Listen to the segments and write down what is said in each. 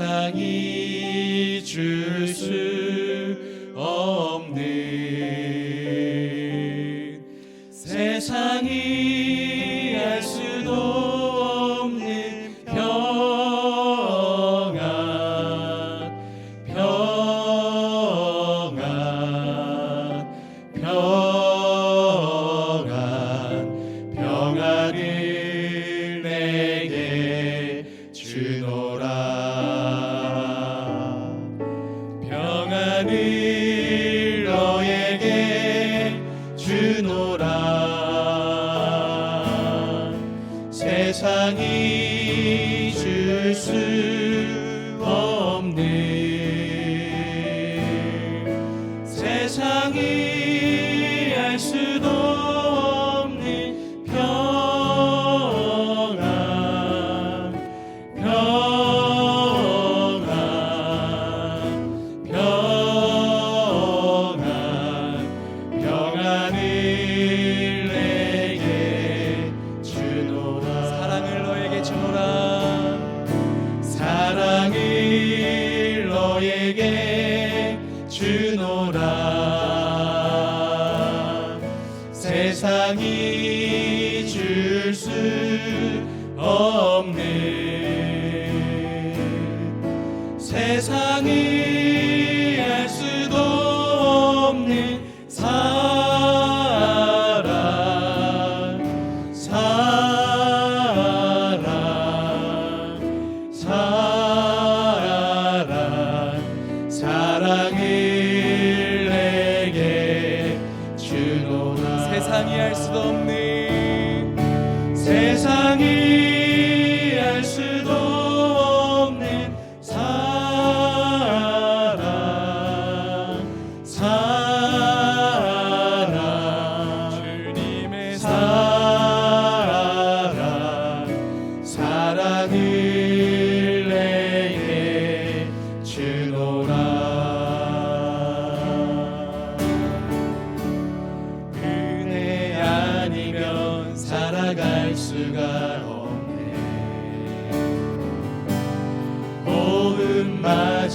세상이 수도 없는 평안 평안 평안 평안을 내게 주노라 사랑을 너에게 주노라 사랑을 너에게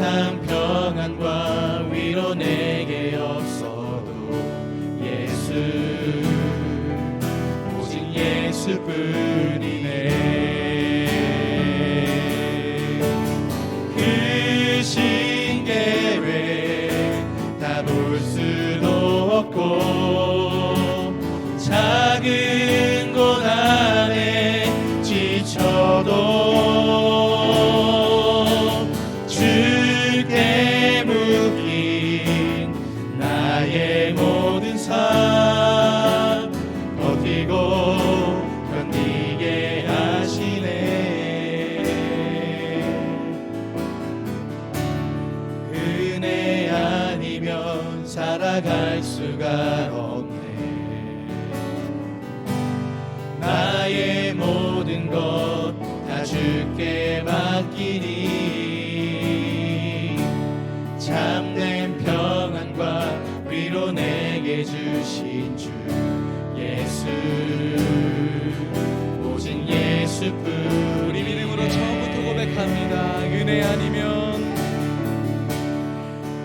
세상 평안과 위로 내게 없어도 예수 오직 예수뿐 모든 것 다 주께 맡기니. 참된 평안과 위로 내게 주신 주 예수. 오직 예수뿐 우리 믿음으로 처음부터 고백합니다. 은혜 아니면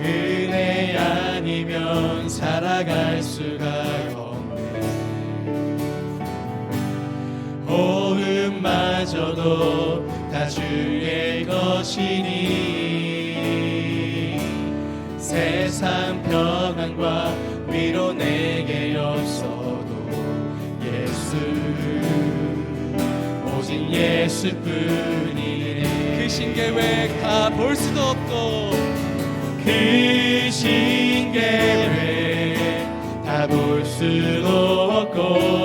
은혜 아니면 살아갈 수가 다 주의 것이니. 세상 평안과 위로 내게 없어도 예수 오직 예수뿐이네. 그 신 계획 다 볼 수도 없고 그 주신 계획 다 볼 수도 없고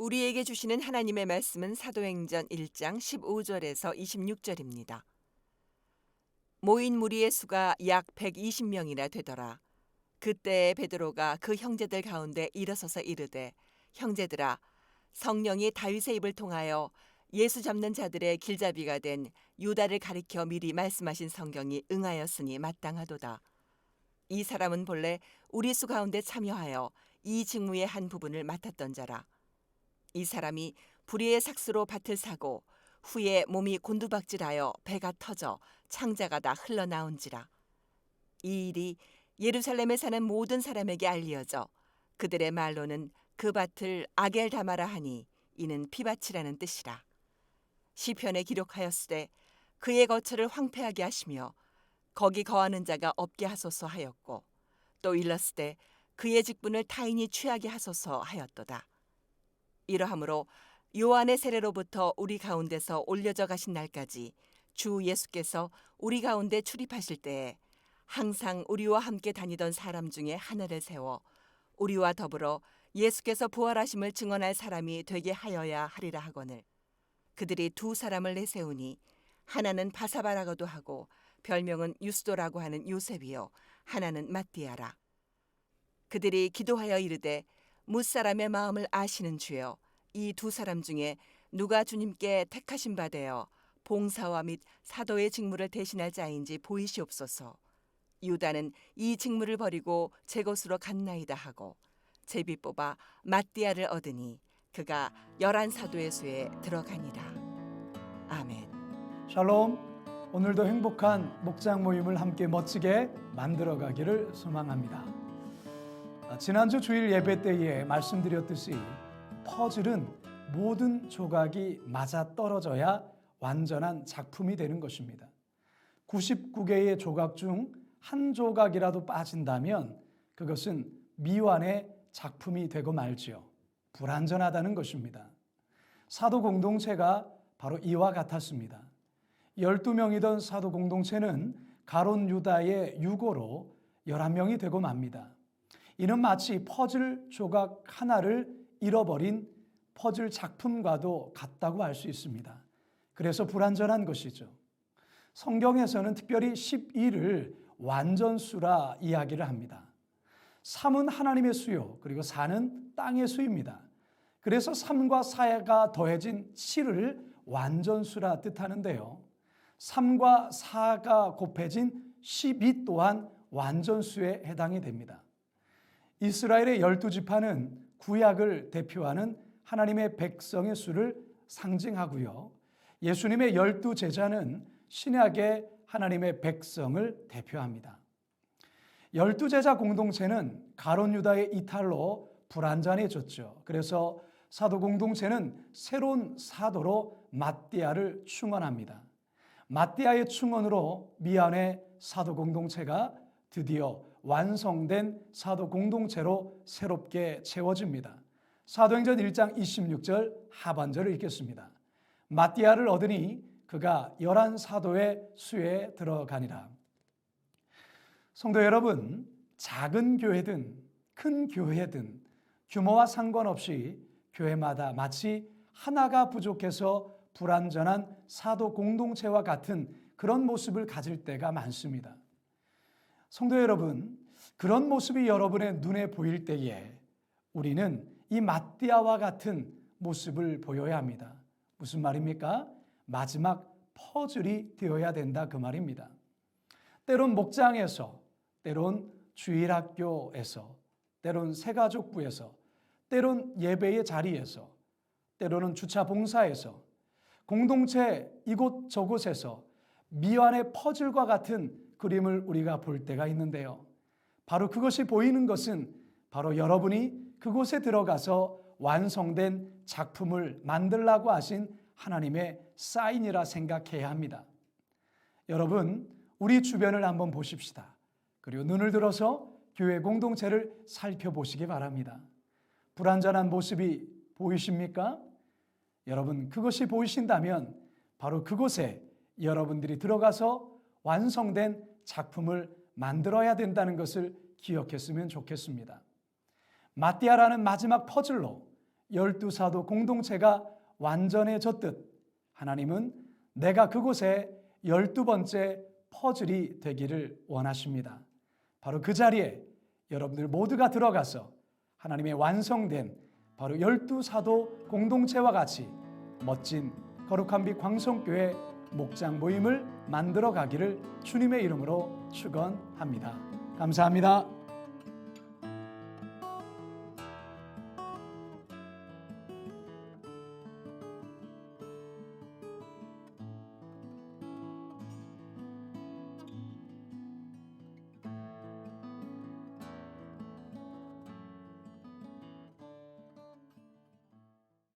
우리에게 주시는 하나님의 말씀은 사도행전 1장 15절에서 26절입니다. 모인 무리의 수가 약 120명이나 되더라. 그때 베드로가 그 형제들 가운데 일어서서 이르되 형제들아 성령이 다윗의 입을 통하여 예수 잡는 자들의 길잡이가 된 유다를 가리켜 미리 말씀하신 성경이 응하였으니 마땅하도다. 이 사람은 본래 우리 수 가운데 참여하여 이 직무의 한 부분을 맡았던 자라. 이 사람이 불의의 삭수로 밭을 사고 후에 몸이 곤두박질하여 배가 터져 창자가 다 흘러나온지라. 이 일이 예루살렘에 사는 모든 사람에게 알리어져 그들의 말로는 그 밭을 아겔 다마라 하니 이는 피밭이라는 뜻이라. 시편에 기록하였으되 그의 거처를 황폐하게 하시며 거기 거하는 자가 없게 하소서 하였고 또 일렀으되 그의 직분을 타인이 취하게 하소서 하였도다. 이러하므로 요한의 세례로부터 우리 가운데서 올려져 가신 날까지 주 예수께서 우리 가운데 출입하실 때에 항상 우리와 함께 다니던 사람 중에 하나를 세워 우리와 더불어 예수께서 부활하심을 증언할 사람이 되게 하여야 하리라 하거늘. 그들이 두 사람을 내세우니 하나는 바사바라고도 하고 별명은 유스도라고 하는 요셉이요. 하나는 마띠아라. 그들이 기도하여 이르되 무사람의 마음을 아시는 주여 이 두 사람 중에 누가 주님께 택하신 바 되어 봉사와 및 사도의 직무를 대신할 자인지 보이시옵소서. 유다는 이 직무를 버리고 제 것으로 갔나이다 하고 제비 뽑아 마띠아를 얻으니 그가 열한 사도의 수에 들어가니라. 아멘. 샬롬. 오늘도 행복한 목장 모임을 함께 멋지게 만들어 가기를 소망합니다. 아, 지난주 주일 예배 때에 말씀드렸듯이 퍼즐은 모든 조각이 맞아 떨어져야 완전한 작품이 되는 것입니다. 99개의 조각 중 한 조각이라도 빠진다면 그것은 미완의 작품이 되고 말지요. 불완전하다는 것입니다. 사도 공동체가 바로 이와 같았습니다. 12명이던 사도 공동체는 가론 유다의 유고로 11명이 되고 맙니다. 이는 마치 퍼즐 조각 하나를 잃어버린 퍼즐 작품과도 같다고 할 수 있습니다. 그래서 불완전한 것이죠. 성경에서는 특별히 12를 완전수라 이야기를 합니다. 3은 하나님의 수요, 그리고 4는 땅의 수입니다. 그래서 3과 4가 더해진 7을 완전수라 뜻하는데요. 3과 4가 곱해진 12 또한 완전수에 해당이 됩니다. 이스라엘의 열두 지파는 구약을 대표하는 하나님의 백성의 수를 상징하고요. 예수님의 열두 제자는 신약의 하나님의 백성을 대표합니다. 열두 제자 공동체는 가론 유다의 이탈로 불안전해졌죠. 그래서 사도 공동체는 새로운 사도로 마띠아를 충원합니다. 마띠아의 충원으로 미안의 사도 공동체가 드디어 완성된 사도 공동체로 새롭게 채워집니다. 사도행전 1장 26절 하반절을 읽겠습니다. 마띠아를 얻으니 그가 열한 사도의 수에 들어가니라. 성도 여러분, 작은 교회든 큰 교회든 규모와 상관없이 교회마다 마치 하나가 부족해서 불완전한 사도 공동체와 같은 그런 모습을 가질 때가 많습니다. 성도 여러분, 그런 모습이 여러분의 눈에 보일 때에 우리는 이 마띠아와 같은 모습을 보여야 합니다. 무슨 말입니까? 마지막 퍼즐이 되어야 된다 그 말입니다. 때론 목장에서, 때론 주일학교에서, 때론 새가족부에서, 때론 예배의 자리에서, 때로는 주차 봉사에서, 공동체 이곳 저곳에서 미완의 퍼즐과 같은 그림을 우리가 볼 때가 있는데요. 바로 그것이 보이는 것은 바로 여러분이 그곳에 들어가서 완성된 작품을 만들라고 하신 하나님의 사인이라 생각해야 합니다. 여러분, 우리 주변을 한번 보십시다. 그리고 눈을 들어서 교회 공동체를 살펴보시기 바랍니다. 불완전한 모습이 보이십니까? 여러분, 그것이 보이신다면 바로 그곳에 여러분들이 들어가서 완성된 작품을 만들어야 된다는 것을 기억했으면 좋겠습니다. 마띠아라는 마지막 퍼즐로 열두 사도 공동체가 완전해졌듯 하나님은 내가 그곳에 열두 번째 퍼즐이 되기를 원하십니다. 바로 그 자리에 여러분들 모두가 들어가서 하나님의 완성된 바로 열두 사도 공동체와 같이 멋진 거룩한 빛 광성교회 목장 모임을 만들어 가기를 주님의 이름으로 축원합니다. 감사합니다.